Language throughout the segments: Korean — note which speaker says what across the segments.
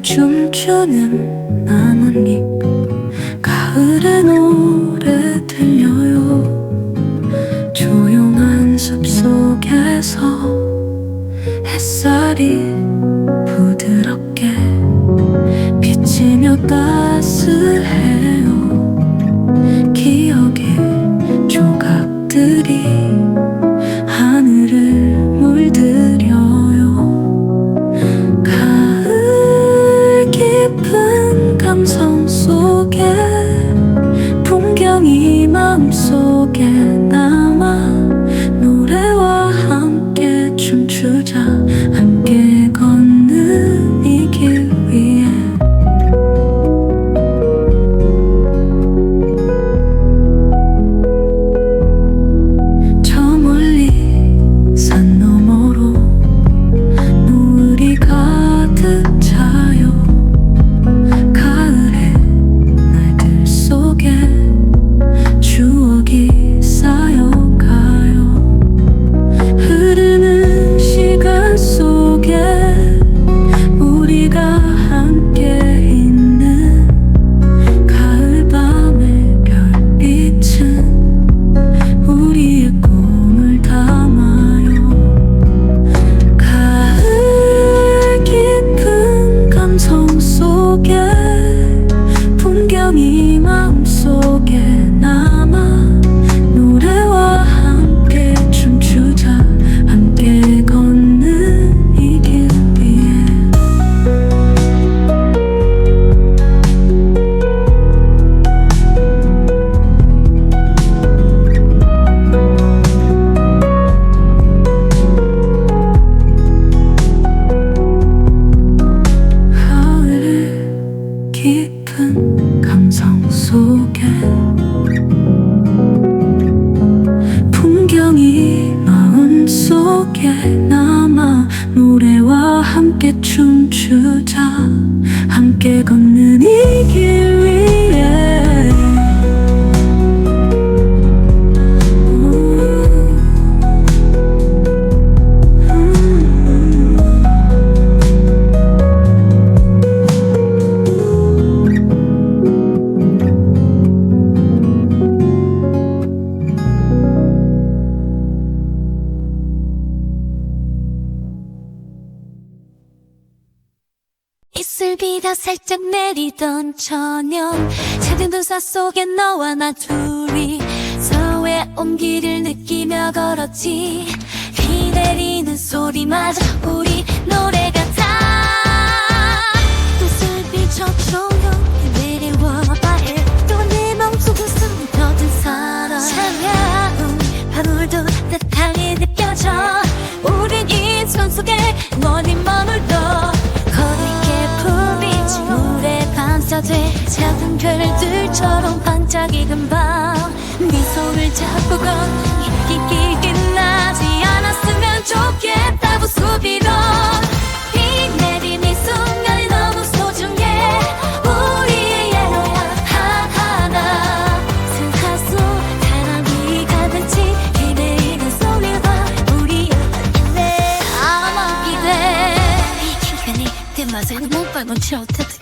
Speaker 1: 흩날리는 나뭇잎. 가을의 노래 들려요. 조용한 숲속에서 햇살이 부드럽게 비치며 따스해요 마음속에 남 감성 속에 풍경이 마음 속에 남
Speaker 2: 이슬비가 살짝 내리던 저녁 작은 눈사 속에 너와 나 둘이 서로의 온기를 느끼며 걸었지. 비 내리는 소리마저 우리 노래 같 돼 작은 별들처럼 반짝이는 밤 미소를 잡고 건 얘기 끝나지 않았으면 좋겠다고 수비던 맛에 못 봐본 척했던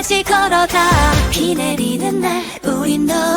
Speaker 2: 끝까지 걸어가. 비 내리는 날 우린 거야